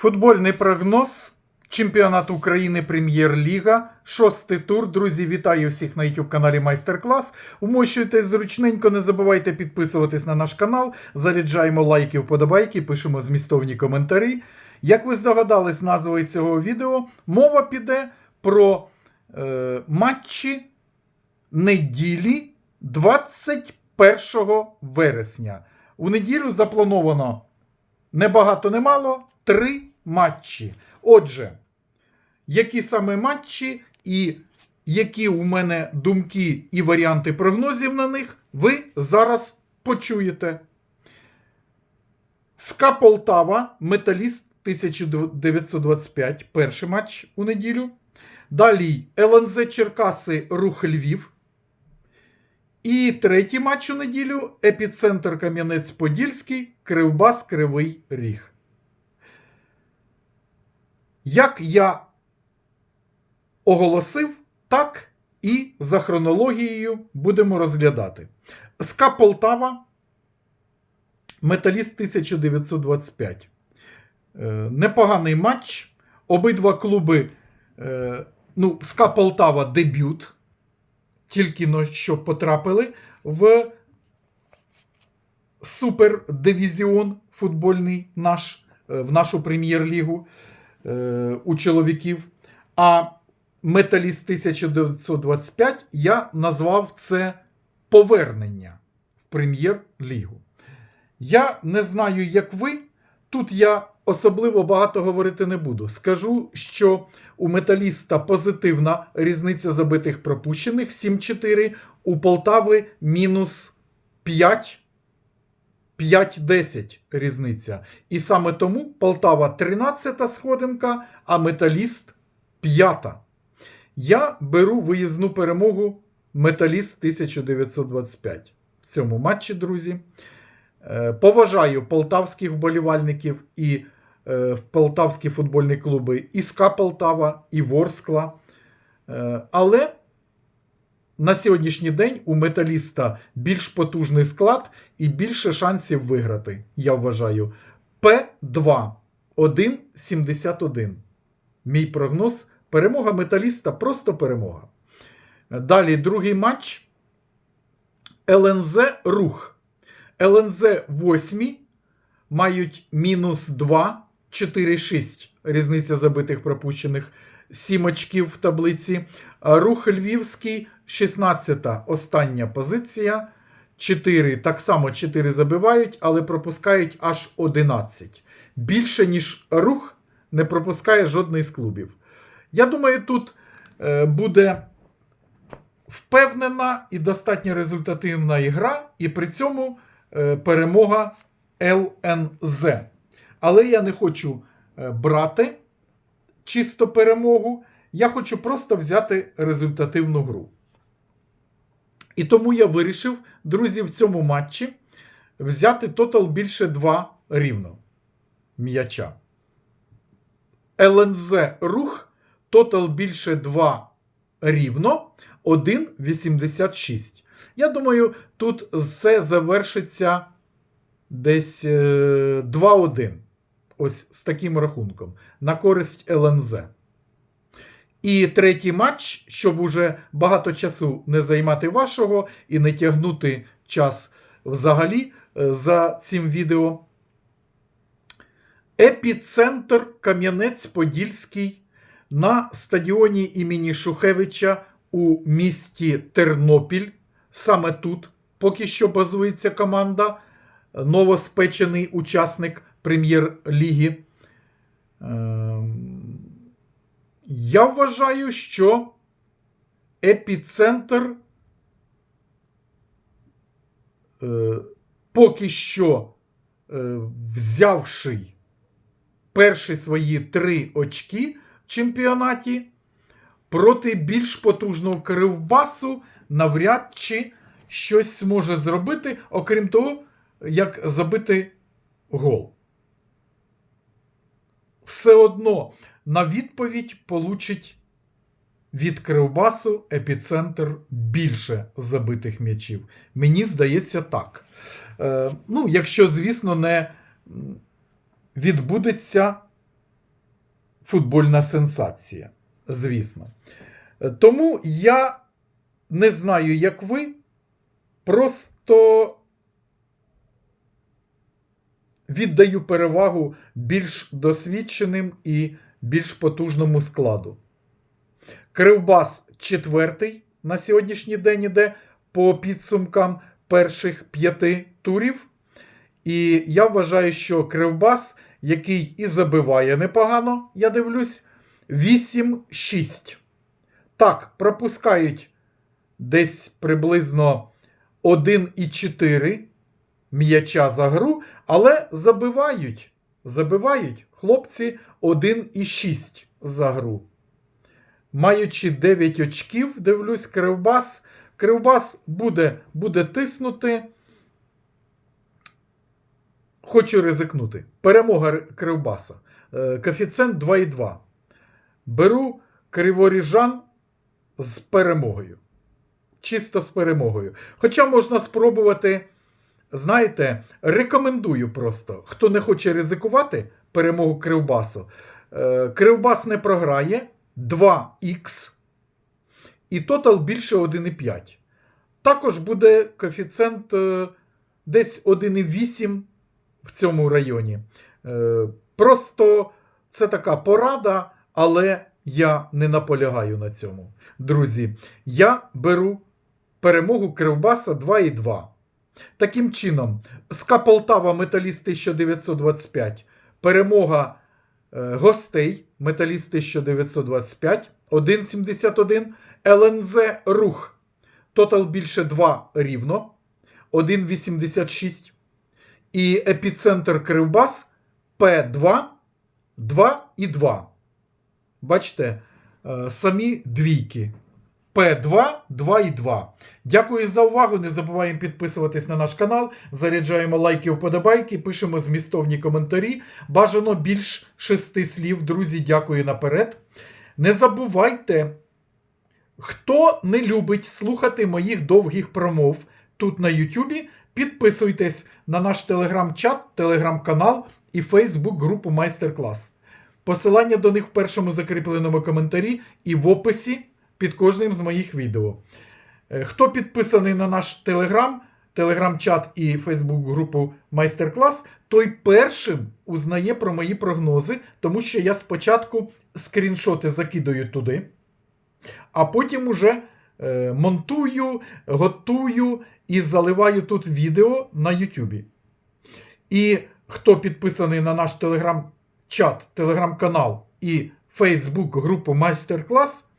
Футбольний прогноз. Чемпіонат України Прем'єр-ліга. Шостий тур. Друзі, вітаю всіх на YouTube каналі Майстер-клас. Умощуйтесь зручненько, не забувайте підписуватись на наш канал. Заряджаємо лайки, вподобайки, пишемо змістовні коментарі. Як ви здогадались назвою цього відео, мова піде про е, матчі неділі 21 вересня. У неділю заплановано небагато немало три матчі. Отже, які саме матчі і які у мене думки і варіанти прогнозів на них, ви зараз почуєте. СКА Полтава, Металіст 1925, перший матч у неділю. Далі ЛНЗ Черкаси, Рух Львів. І третій матч у неділю епіцентр Кам'янець-Подільський, Кривбас, Кривий Ріг. Як я оголосив, так і за хронологією будемо розглядати. СКА Полтава, Металіст 1925. Е, Непоганий матч. Обидва клуби. е, Ну, СКА Полтава дебют. Тільки но що потрапили в супердивізіон футбольний наш, е, в нашу прем'єр-лігу у чоловіків. А Металіст 1925 я назвав це повернення в прем'єр-лігу. Я не знаю, як ви. Тут я особливо багато говорити не буду. Скажу, що у металіста позитивна різниця забитих пропущених 7-4, у Полтави мінус 5. 5-10 різниця. І саме тому Полтава 13 сходинка, а Металіст 5. Я беру виїзну перемогу Металіст 1925 в цьому матчі, друзі. Е, Поважаю полтавських вболівальників і е, полтавські футбольні клуби і СКА Полтава, і Ворскла. Е, але на сьогоднішній день у металіста більш потужний склад і більше шансів виграти, я вважаю. П2 1,71. Мій прогноз. Перемога металіста просто перемога. Далі другий матч. ЛНЗ Рух. ЛНЗ 8 мають мінус 2, 4, 6. Різниця забитих пропущених 7 очків в таблиці. Рух Львівський 16 остання позиція. 4, так само 4 забивають, але пропускають аж 11. Більше, ніж рух, не пропускає жодний з клубів. Я думаю, тут е, буде впевнена і достатньо результативна ігра, і при цьому е, перемога ЛНЗ. Але я не хочу е, брати чисто перемогу. Я хочу просто взяти результативну гру. І тому я вирішив, друзі, в цьому матчі взяти тотал більше 2 рівно м'яча. ЛНЗ рух, тотал більше 2 рівно 1,86. Я думаю, тут все завершиться десь е, 2-1. Ось з таким рахунком. На користь ЛНЗ. І третій матч, щоб уже багато часу не займати вашого і не тягнути час взагалі е, за цим відео. Епіцентр Кам'янець-Подільський на стадіоні імені Шухевича у місті Тернопіль. Саме тут поки що базується команда, новоспечений учасник прем'єр-ліги. Ем, Я вважаю, що епіцентр е, поки що е, взявши перші свої три очки в чемпіонаті проти більш потужного Кривбасу навряд чи щось зможе зробити, окрім того, як забити гол. Все одно на відповідь получить від Кривбасу епіцентр більше забитих м'ячів. Мені здається так. Е, ну, якщо, звісно, не відбудеться футбольна сенсація, звісно. Е, Тому я не знаю, як ви, просто віддаю перевагу більш досвідченим і більш потужному складу. Кривбас четвертий на сьогоднішній день іде по підсумкам перших п'яти турів. І я вважаю, що Кривбас, який і забиває непогано, я дивлюсь, 8-6. Так, пропускають десь приблизно 1,4 м'яча за гру, але забивають. Забивають хлопці 1,6 за гру. Маючи 9 очків, дивлюсь, Кривбас. Кривбас буде, буде тиснути. Хочу ризикнути. Перемога Кривбаса. Е, Коефіцієнт 2,2. Беру Криворіжан з перемогою. Чисто з перемогою. Хоча можна спробувати, знаєте, рекомендую просто, хто не хоче ризикувати перемогу Кривбасу. Е, Кривбас не програє 2х і тотал більше 1,5. Також буде коефіцієнт е, десь 1,8 в цьому районі. Е, Просто це така порада, але я не наполягаю на цьому. Друзі, я беру перемогу Кривбаса 2,2. Таким чином, СКА Полтава Металіст 1925, перемога е, гостей Металіст 1925, 1,71, ЛНЗ Рух. Тотал більше 2 рівно, 1,86. І епіцентр Кривбас П2 2 і 2. Бачите, е, самі двійки. П2, 2 і 2. Дякую за увагу. Не забуваємо підписуватись на наш канал. Заряджаємо лайки, вподобайки, пишемо змістовні коментарі. Бажано більш шести слів. Друзі, дякую наперед. Не забувайте, хто не любить слухати моїх довгих промов тут на Ютубі, підписуйтесь на наш телеграм-чат, телеграм-канал і Фейсбук-групу Майстер-клас. Посилання до них в першому закріпленому коментарі і в описі під кожним з моїх відео. Е, Хто підписаний на наш телеграм, телеграм-чат і Фейсбук-групу Майстер-клас, той першим узнає про мої прогнози, тому що я спочатку скріншоти закидаю туди, а потім уже е, монтую, готую і заливаю тут відео на Ютубі. І хто підписаний на наш телеграм-чат, телеграм-канал і Фейсбук групу Майстер-клас,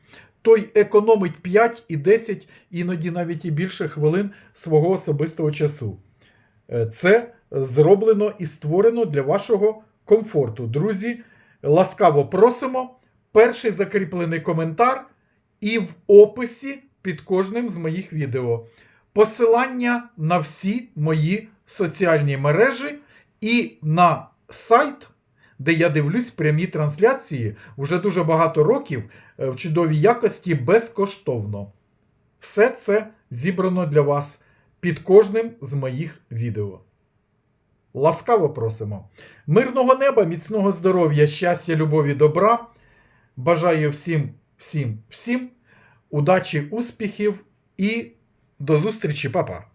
той економить 5 і 10, іноді навіть і більше хвилин свого особистого часу. Е, Це зроблено і створено для вашого комфорту. Друзі, ласкаво просимо. Перший закріплений коментар і в описі під кожним з моїх відео. Посилання на всі мої соціальні мережі і на сайт, де я дивлюсь прямі трансляції вже дуже багато років е, в чудовій якості безкоштовно. Все це зібрано для вас під кожним з моїх відео. Ласкаво просимо. Мирного неба, міцного здоров'я, щастя, любові, добра. Бажаю всім, всім, всім удачі, успіхів і до зустрічі, папа!